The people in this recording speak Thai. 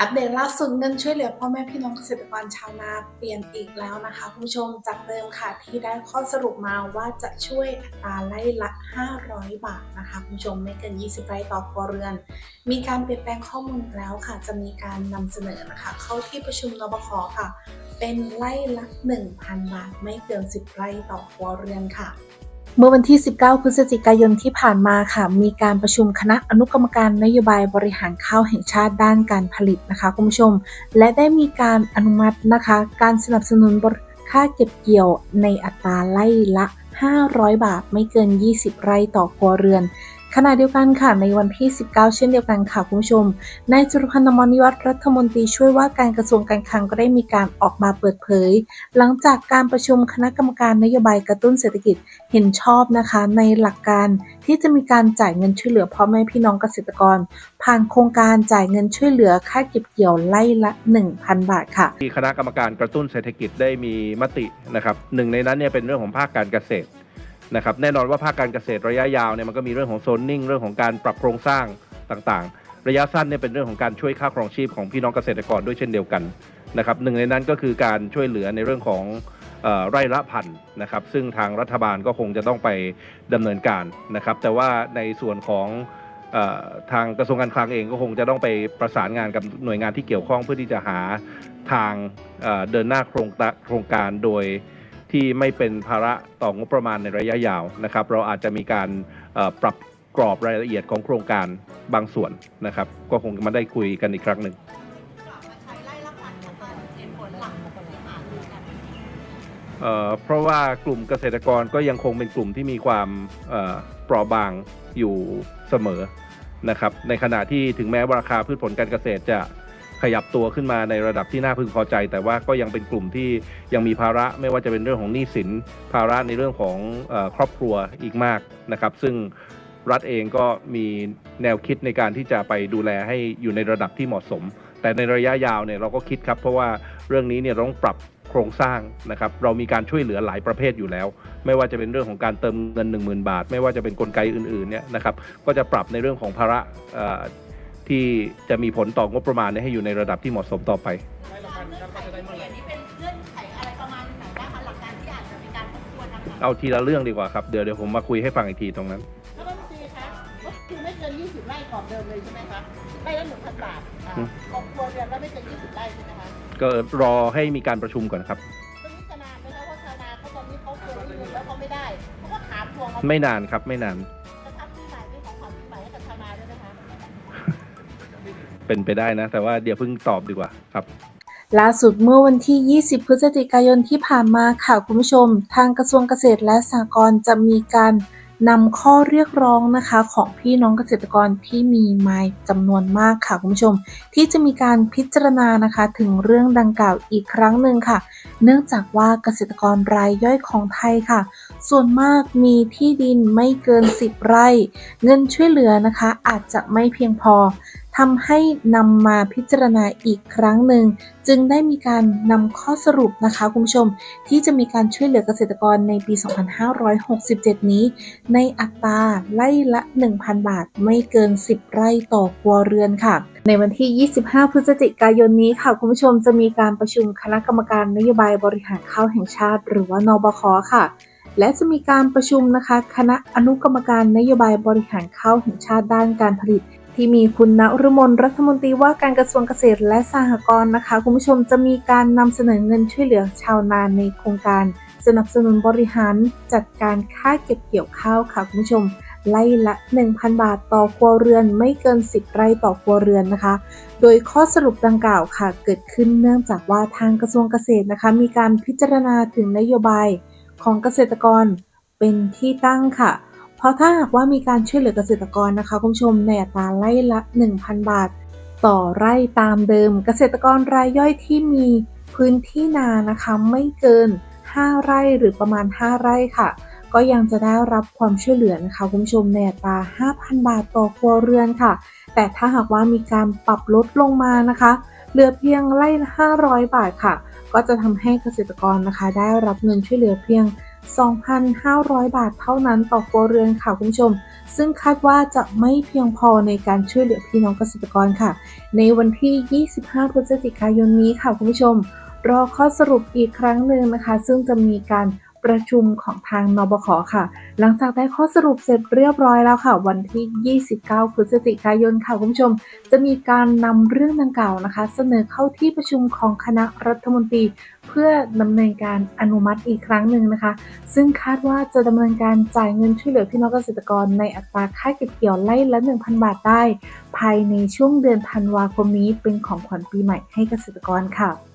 อัปเดตล่าสุดเงินช่วยเหลือพ่อแม่พี่น้องเกษตรกรชาวนาเปลี่ยนอีกแล้วนะคะคุณผู้ชมจากเดิมค่ะที่ได้ข้อสรุปมาว่าจะช่วยอัตราไล่ละ 500 บาทนะคะคุณผู้ชมไม่เกิน 20 ไร่ต่อครัวเรือน มีการเปลี่ยนแปลงข้อมูลแล้วค่ะ จะมีการนำเสนอนะคะ เข้าที่ประชุมนบคค่ะ เป็นไล่ละ 1,000 บาท ไม่เกิน 10 ไร่ต่อครัวเรือนค่ะ เมื่อวันที่ 19 พฤศจิกายนที่ผ่านมาค่ะ มีการประชุมคณะอนุกรรมการนโยบายบริหารข้าวแห่งชาติด้านการผลิตนะคะคุณผู้ชม และได้มีการอนุมัตินะคะ การสนับสนุนบค่าเก็บเกี่ยวในอัตราไล่ละ 500 บาทไม่เกิน 20 ไร่ต่อครัวเรือน ขณะเดียวกันค่ะในวันที่ 19 เช่นเดียวกันค่ะคุณผู้ชมนายจุลพันธ์อมรนิวัฒน์รัฐมนตรีช่วยว่าการกระทรวงการคลังก็ได้มีการออกมาเปิดเผย หลังจากการประชุมคณะกรรมการนโยบายกระตุ้นเศรษฐกิจเห็นชอบนะคะ ในหลักการที่จะมีการจ่ายเงินช่วยเหลือพ่อแม่พี่น้องเกษตรกร ผ่านโครงการจ่ายเงินช่วยเหลือค่าเก็บเกี่ยวไล่ละ 1,000 บาทค่ะที่คณะกรรมการกระตุ้นเศรษฐกิจได้มีมตินะครับหนึ่งในนั้นเนี่ยเป็นเรื่องของภาคการเกษตร นะครับแน่นอนว่าภาคการเกษตรระยะยาวเนี่ยมันก็มีเรื่องของโซนนิ่งเรื่องของการปรับโครงสร้างต่างๆ ระยะสั้นเนี่ยเป็นเรื่องของการช่วยค่าครองชีพของพี่น้องเกษตรกรด้วยเช่นเดียวกันนะครับหนึ่งในนั้นก็คือการช่วยเหลือในเรื่องของไร่ละพันนะครับซึ่งทางรัฐบาลก็คงจะต้องไปดำเนินการนะครับ แต่ว่าในส่วนของทางกระทรวงการคลังเองก็คงจะต้องไปประสานงานกับหน่วยงานที่เกี่ยวข้องเพื่อที่จะหาทางเดินหน้าโครงการโดย ที่ไม่เป็นภาระต่องบประมาณในระยะยาวนะครับ เราอาจจะมีการปรับกรอบรายละเอียดของโครงการบางส่วนนะครับ ก็คงมาได้คุยกันอีกครั้งหนึ่งเอ่อเพราะว่ากลุ่มเกษตรกรก็ยังคงเป็นกลุ่มที่มีความเอ่อเปราะบางอยู่เสมอนะครับ ในขณะที่ถึงแม้ว่าราคาพืชผลการเกษตรจะ ขยับตัวขึ้นมาในระดับที่น่าพึงพอใจ แต่ว่าก็ยังเป็นกลุ่มที่ยังมีภาระไม่ว่าจะเป็นเรื่องของหนี้สิน ภาระในเรื่องของอครอบครัวอีกมากนะครับ ซึ่งรัฐเองก็มีแนวคิดในการที่จะไปดูแลให้อยู่ในระดับที่เหมาะสม แต่ในระยะยาวเนี่ยเราก็คิดครับเพราะว่าเรื่องนี้เนี่ยเราต้องปรับโครงสร้างนะครับ เรามีการช่วยเหลือหลายประเภทอยู่แล้ว ไม่ว่าจะเป็นเรื่องของการเติมเงิน 1 0,000 บาท ไม่ว่าจะเป็นกลไกอื่นๆเนี่ยนะครับ ก็จะปรับในเรื่องของภาระ ที่จะมีผลต่องบประมาณเนี่ยให้อยู่ในระดับที่เหมาะสมต่อไปเงื่อนไขที่เปลี่ยนนี้เป็นเงื่อนไขอะไรประมาณไหนบ้างคะหลักการที่อาจจะมีการทบทวนนะคะเอาทีละเรื่องดีกว่าครับ เดี๋ยวเดี๋ยวผมมาคุยให้ฟังอีกทีตรงนั้นท่านรัฐมนตรีคะก็คือไม่เกิน20ไร่กรอบเดิมเลยใช่ไหมคะไร่ละ1,000บาทอ่าอืมครอบครัวเรือนละไม่เกิน20ไร่ใช่ไหมคะก็รอให้มีการประชุมก่อนครับตรงนี้จะนานไหมคะว่าชาวนาเขาตอนนี้เขาเคยได้เงินแล้วเขาไม่ได้เขาก็ถามทวงมาไม่นานครับไม่นานจะทำปีใหม่ เป็นไปได้นะ แต่ว่าเดี๋ยวเพิ่งตอบดีกว่าครับล่าสุดเมื่อวันที่ 20 พฤศจิกายนที่ผ่านมาค่ะคุณผู้ชม ทางกระทรวงเกษตรและสหกรณ์จะมีการนำข้อเรียกร้องนะคะของพี่น้องเกษตรกรที่มีไมาจำนวนมากค่ะคุณผู้ชม ที่จะมีการพิจารณานะคะถึงเรื่องดังกล่าวอีกครั้งหนึ่งค่ะ เนื่องจากว่าเกษตรกรรายย่อยของไทยค่ะ ส่วนมากมีที่ดินไม่เกิน 10 ไร่ เงินช่วยเหลือนะคะอาจจะไม่เพียงพอ ทำให้นำมาพิจารณาอีกครั้งหนึ่ง จึงได้มีการนำข้อสรุปนะคะคุณผู้ชม ที่จะมีการช่วยเหลือเกษตรกรในปี 2567 นี้ ในอัตราไล่ละ 1,000 บาทไม่เกิน 10 ไร่ต่อครัวเรือนค่ะ ในวันที่ 25 พฤศจิกายนนี้ค่ะ คุณผู้ชมจะมีการประชุมคณะกรรมการนโยบายบริหารข้าวแห่งชาติ หรือว่านบคค่ะและจะมีการประชุมนะคะ คณะอนุกรรมการนโยบายบริหารข้าวแห่งชาติด้านการผลิต ที่มีคุณณรุมนรัฐมนตรีว่าการกระทรวงเกษตรและสหกรณ์นะคะ คุณผู้ชมจะมีการนำเสนอเงินช่วยเหลือชาวนาในโครงการ สนับสนุนบริหารจัดการค่าเก็บเกี่ยวข้าวค่ะคุณผู้ชมไล่ละ 1,000 บาทต่อครัวเรือนไม่เกิน 10 ไร่ต่อครัวเรือนนะคะ โดยข้อสรุปดังกล่าวค่ะ เกิดขึ้นเนื่องจากว่าทางกระทรวงเกษตรนะคะ มีการพิจารณาถึงนโยบายของเกษตรกรเป็นที่ตั้งค่ะ เพราะถ้าหากว่ามีการช่วยเหลือเกษตรกรนะคะคุณผู้ชมในอัตราไร่ละ 1,000 บาท ต่อไร่ตามเดิม เกษตรกรรายย่อยที่มีพื้นที่นานะคะไม่เกิน 5 ไร่หรือประมาณ 5 ไร่ค่ะ ก็ยังจะได้รับความช่วยเหลือนะคะคุณผู้ชมในอัตรา 5,000 บาทต่อครัวเรือนค่ะ แต่ถ้าหากว่ามีการปรับลดลงมานะคะเหลือเพียงไร่ละ500 บาทค่ะ ก็จะทำให้เกษตรกรนะคะ ได้รับเงินช่วยเหลือเพียง 2,500 บาทเท่านั้นต่อครัวเรือนค่ะคุณผู้ชม ซึ่งคาดว่าจะไม่เพียงพอในการช่วยเหลือพี่น้องเกษตรกรค่ะ ในวันที่ 25 พฤศจิกายนนี้ค่ะคุณผู้ชม รอข้อสรุปอีกครั้งหนึ่งนะคะ ซึ่งจะมีการ ประชุมของทางนบขค่ะ หลังจากได้ข้อสรุปเสร็จเรียบร้อยแล้วค่ะ วันที่ 29 พฤศจิกายนค่ะคุณผู้ชม จะมีการนำเรื่องดังกล่าวนะคะ เสนอเข้าที่ประชุมของคณะรัฐมนตรี เพื่อดำเนินการอนุมัติอีกครั้งหนึ่งนะคะ ซึ่งคาดว่าจะดำเนินการจ่ายเงินช่วยเหลือพี่น้องเกษตรกรในอัตราค่าเก็บเกี่ยวไร่ละ 1,000 บาทได้ ภายในช่วงเดือนธันวาคมนี้เป็นของขวัญปีใหม่ให้เกษตรกรค่ะ